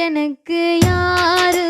எனக்கு யாரு